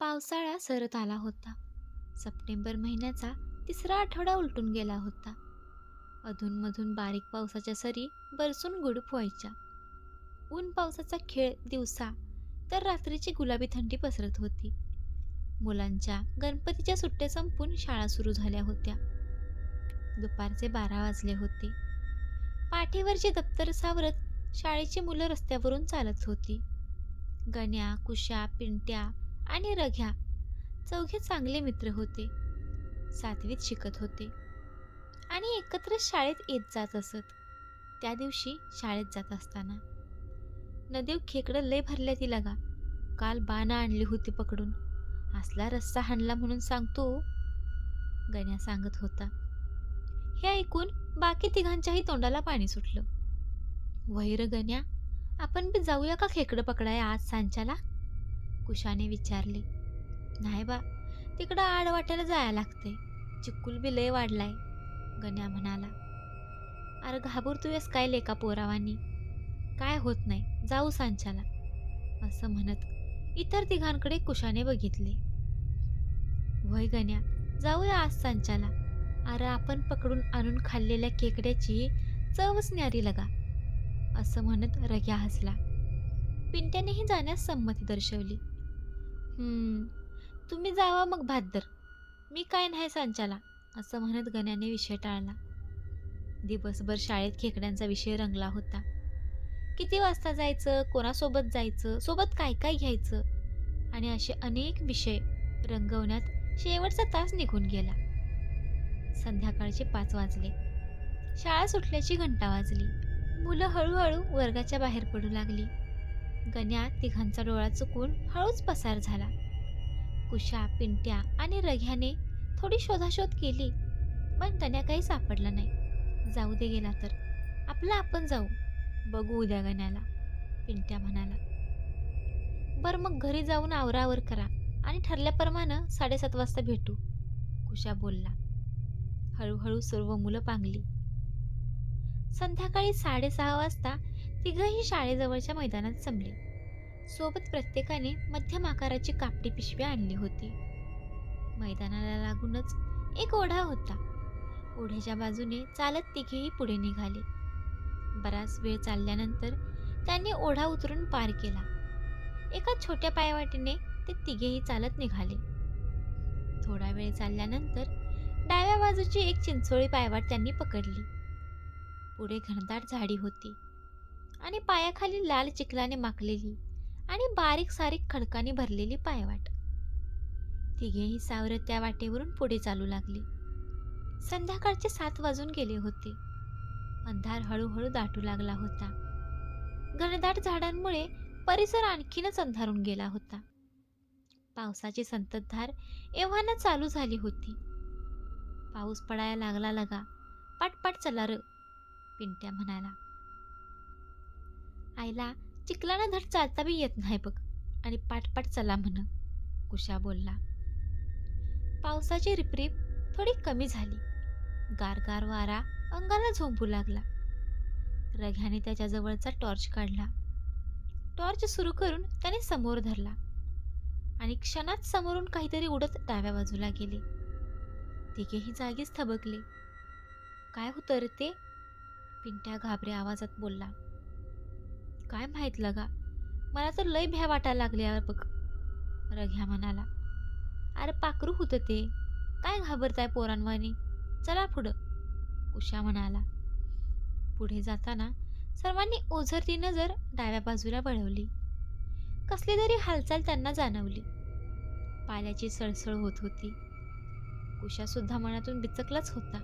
पावसाळा सरत आला होता. सप्टेंबर महिन्याचा तिसरा आठवडा उलटून गेला होता. अधूनमधून बारीक पावसाच्या सरी बरसून गुडूप व्हायच्या. ऊन पावसाचा खेळ दिवसा तर रात्रीची गुलाबी थंडी पसरत होती. मुलांच्या गणपतीच्या सुट्ट्या संपून शाळा सुरू झाल्या होत्या. दुपारचे बारा वाजले होते. पाठीवरचे दप्तर सावरत शाळेची मुलं रस्त्यावरून चालत होती. गण्या कुशा पिंट्या आणि रघ्या चौघे चांगले मित्र होते. सातवीत शिकत होते. आणि एकत्र शाळेत येत जात असत. त्या दिवशी शाळेत जात असताना. नदेव खेकडं लय भरल्या ती लगा. काल बाणा आणली होती पकडून. असला रस्सा हाणला म्हणून सांगतो. गण्या सांगत होता. हे ऐकून बाकी तिघांच्याही तोंडाला पाणी सुटलं. वैर गण्या आपण बी जाऊया का खेकडं पकडाय आज सांच्याला? कुशाने विचारले नाही बा तिकडं आड वाट्याला जायला लागते चिक्कुल बी लय वाढलाय गण्या म्हणाला. अरे घाबरतोयस काय लेका पोरावानी? काय होत नाही जाऊ सांच्याला असं म्हणत इतर तिघांकडे कुशाने बघितले. वय गण्या जाऊया आज सांच्याला. अरे आपण पकडून आणून खाल्लेल्या केकड्याची चवच न्यारी लगा असं म्हणत रग्या हसला. पिंट्यानेही जाण्यास संमती दर्शवली. "हम्म, तुम्ही जावा मग भाद्दर मी काय नाही सांच्याला असं म्हणत गण्याने विषय टाळला. दिवसभर शाळेत खेकड्यांचा विषय रंगला होता. किती वाजता जायचं कोणासोबत जायचं सोबत काय काय घ्यायचं? आणि असे अनेक विषय रंगवण्यात शेवटचा तास निघून गेला. संध्याकाळचे पाच वाजले. शाळा सुटल्याची घंटा वाजली. मुलं हळूहळू वर्गाच्या बाहेर पडू लागली. गण्या तिघांचा डोळा चुकून हळूच पसार झाला. कुशा पिंट्या आणि रघ्याने थोडी शोधाशोध केली पण गण्या काही सापडला नाही. जाऊ दे गेला तर. आपलं आपण जाऊ. बघू उद्या गण्याला पिंट्या म्हणाला. बरं मग घरी जाऊन आवरावर करा आणि ठरल्याप्रमाणे साडेसात वाजता भेटू कुशा बोलला. हळूहळू सर्व मुलं पांगली. संध्याकाळी साडेसहा वाजता तिघही शाळेजवळच्या मैदानात जमले. सोबत प्रत्येकाने मध्यम आकाराची कापडी पिशवी आणली होती. मैदानाला लागूनच एक ओढा होता. ओढ्याच्या बाजूने चालत तिघेही पुढे निघाले. बराच वेळ चालल्यानंतर त्यांनी ओढा उतरून पार केला. एका छोट्या पायवाटीने ते तिघेही चालत निघाले. थोडा वेळ चालल्यानंतर डाव्या बाजूची एक चिंचोळी पायवाट त्यांनी पकडली. पुढे घनदाट झाडी होती. आणि पायाखाली लाल चिखलाने माखलेली आणि बारीक सारीक खडकाने भरलेली पायवाट. तिघेही सावरत त्या वाटेवरून पुढे चालू लागले. संध्याकाळचे सात वाजून गेले होते. अंधार हळूहळू दाटू लागला होता. घनदाट झाडांमुळे परिसर आणखीनच अंधारून गेला होता. पावसाची संततधार एव्हाना चालू झाली होती. पाऊस पडायला लागला लगा. पाटपाट चला र पिंट्या म्हणाला. आईला चिखलानं धड चालता बी येत नाही बघ. आणि पाठपाठ चला म्हण. कुशा बोलला. पावसाची रिपरिप थोडी कमी झाली. गारगार वारा अंगाला झोंपू लागला. रघ्याने त्याच्याजवळचा टॉर्च काढला. टॉर्च सुरू करून त्याने समोर धरला. आणि क्षणात समोरून काहीतरी उडत डाव्या बाजूला गेले. तिघेही जागीच थबकले. काय होतं रे ते? पिंट्या घाबऱ्या आवाजात बोलला. काय माहीत लगा? मला तर लय भ्या वाटायला लागल्यावर बघ. रघ्या म्हणाला अरे पाखरू होतं ते. काय घाबरताय पोरांवानी? चला पुढं. उषा म्हणाला. पुढे जाताना सर्वांनी ओझरती नजर डाव्या बाजूला वळवली. कसली तरी हालचाल त्यांना जाणवली. पाल्याची सळसळ होत होती. उषा सुद्धा मनातून बिचकलाच होता.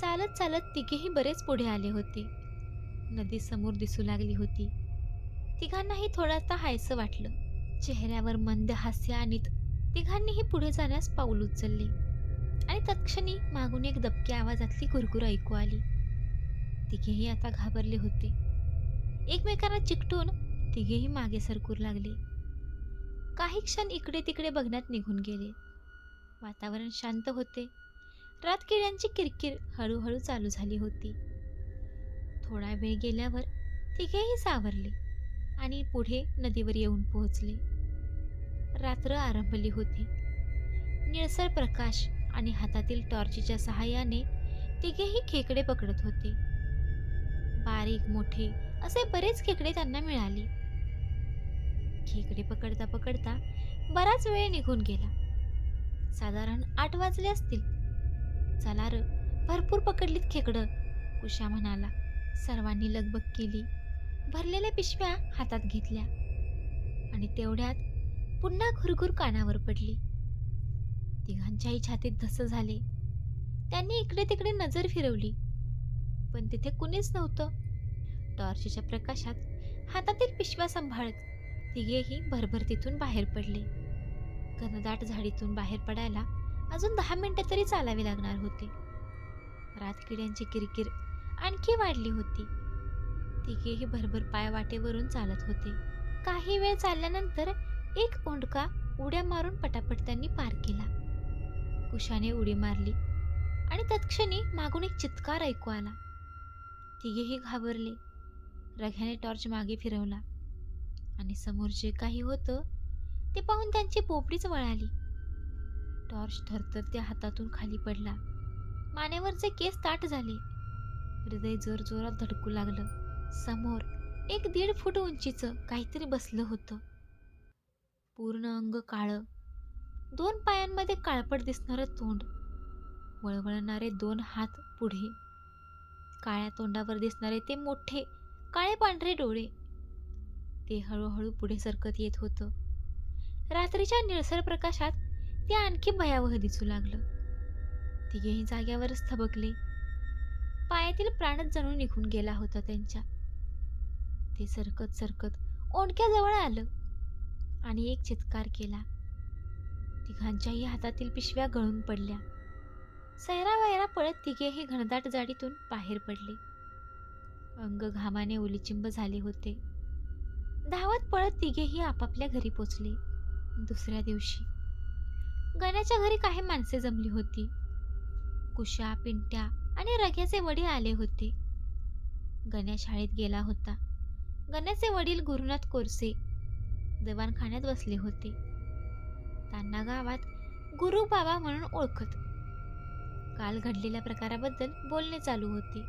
चालत चालत तिघेही बरेच पुढे आले होते. नदी समोर दिसू लागली होती. तिघांनाही थोडासा हायसं वाटलं. चेहऱ्यावर मंद हास्य आणीत तिघांनीही पुढे जाण्यास पाऊल उचलले. आणि तत्क्षणी मागून एक दबक्या आवाजातली गुरगुर ऐकू आली. तिघेही आता घाबरले होते. एकमेकांना चिकटून तिघेही मागे सरकूर लागले. काही क्षण इकडे तिकडे बघण्यात निघून गेले. वातावरण शांत होते. रातकिड्यांची किरकिर हळूहळू चालू झाली होती. थोडा वेळ गेल्यावर तिघेही सावरले. आणि पुढे नदीवर येऊन पोहोचले. रात्र आरंभली होती. निळसर प्रकाश आणि हातातील टॉर्चीच्या सहाय्याने तिघेही खेकडे पकडत होते. बारीक मोठे असे बरेच खेकडे त्यांना मिळाले. खेकडे पकडता पकडता बराच वेळ निघून गेला. साधारण आठ वाजले असतील. चला र भरपूर पकडलीत खेकडं कुशा म्हणाला. सर्वांनी लगबग केली. भरलेल्या पिशव्या हातात घेतल्या आणि तेवढ्यात पुन्हा घुरघुर कानावर पडली. तिघांच्याही छातीत धस झाले. त्यांनी इकडे तिकडे नजर फिरवली. पण तिथे कुणीच नव्हतं. टॉर्चच्या प्रकाशात हातातील पिशव्या सांभाळत तिघेही भरभर तिथून बाहेर पडले. घनदाट झाडीतून बाहेर पडायला अजून दहा मिनिटं तरी चालावी लागणार होती. रातकिड्यांची किरकिर आणखी वाढली होती. तिघेही भरभर पाय वाटेवरून चालत होते. काही वेळ चालल्यानंतर एक ओंडका उड्या मारून पटापट त्यांनी पार केला. कुशाने उडी मारली आणि तत्क्षणी मागून एक चित्कार ऐकू आला. तिघेही घाबरले. रघ्याने टॉर्च मागे फिरवला आणि समोर जे काही होतं ते पाहून त्यांची पोपडीच वळाली. टॉर्च थरथरत्या हातातून खाली पडला. मानेवरचे केस ताट झाले. हृदय जोर जोरात धडकू लागलं. समोर एक दीड फूट उंचीचं काहीतरी बसलं होतं. पूर्ण अंग काळं. दोन पायांमध्ये काळपट दिसणारं तोंड. वळवळणारे दोन हात पुढे. काळ्या तोंडावर दिसणारे ते मोठे काळे पांढरे डोळे. ते हळूहळू पुढे सरकत येत होतं. रात्रीच्या निळसर प्रकाशात ते आणखी भयावह दिसू लागलं. तिघेही जाग्यावरच थबकले. पायातील प्राणच जणू निघून गेला होता त्यांच्या. ते सरकत सरकत ओंडक्याजवळ आलं आणि एक चित्कार केला. तिघांच्याही हातातील पिशव्या गळून पडल्या. सैरा वैरा पळत तिघेही घनदाट जाडीतून बाहेर पडले. अंग घामाने ओलीचिंब झाले होते. धावत पळत तिघेही आपापल्या घरी पोचले. दुसऱ्या दिवशी गण्याच्या घरी काही माणसे जमली होती. कुशा पिंट्या आणि रग्याचे वडील आले होते. गण्या शाळेत गेला होता. गण्याचे वडील गुरुनाथ कोरसे दवानखान्यात बसले होते. त्यांना गावात गुरु बाबा म्हणून ओळखत. काल घडलेल्या प्रकाराबद्दल बोलणे चालू होते.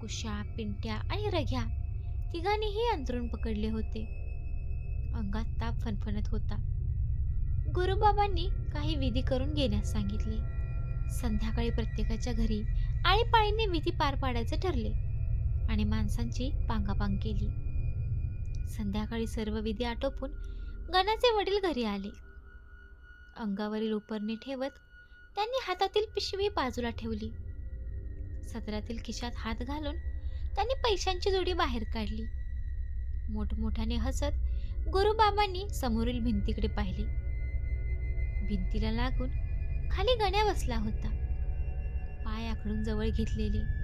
कुशा पिंट्या आणि रघ्या तिघांनीही अंतरून पकडले होते. अंगात ताप फनफणत होता. गुरुबाबांनी काही विधी करून घेण्यास सांगितले. संध्याकाळी प्रत्येकाच्या घरी आळीपाळीने विधी पार पाडायचे ठरले. आणि माणसांची पांगापांग केली. संध्याकाळी सर्व विधी आटोपून गणाचे वडील घरी आले. अंगावरील उपरणे ठेवत त्यांनी हातातील पिशवी बाजूला ठेवली. सदरातील खिशात हात घालून त्यांनी पैशांची जोडी बाहेर काढली. मोठमोठ्याने हसत गुरुबाबांनी समोरील भिंतीकडे पाहिले. भिंतीला लागून खाली गण्या बसला होता. पाय आखडून जवळ घेतलेले.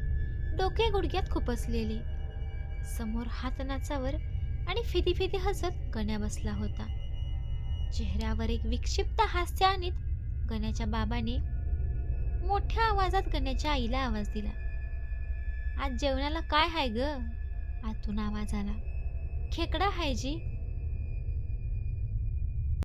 डोके गुडघ्यात खुपसलेले. समोर हात नाचावर आणि फिदी फिदी हसत गण्या बसला होता. चेहऱ्यावर एक विक्षिप्त हास्य आणीत गण्याच्या बाबाने मोठ्या आवाजात गण्याच्या आईला आवाज दिला. आज जेवणाला काय हाय ग? आतून आवाज आला. खेकडा हाय जी.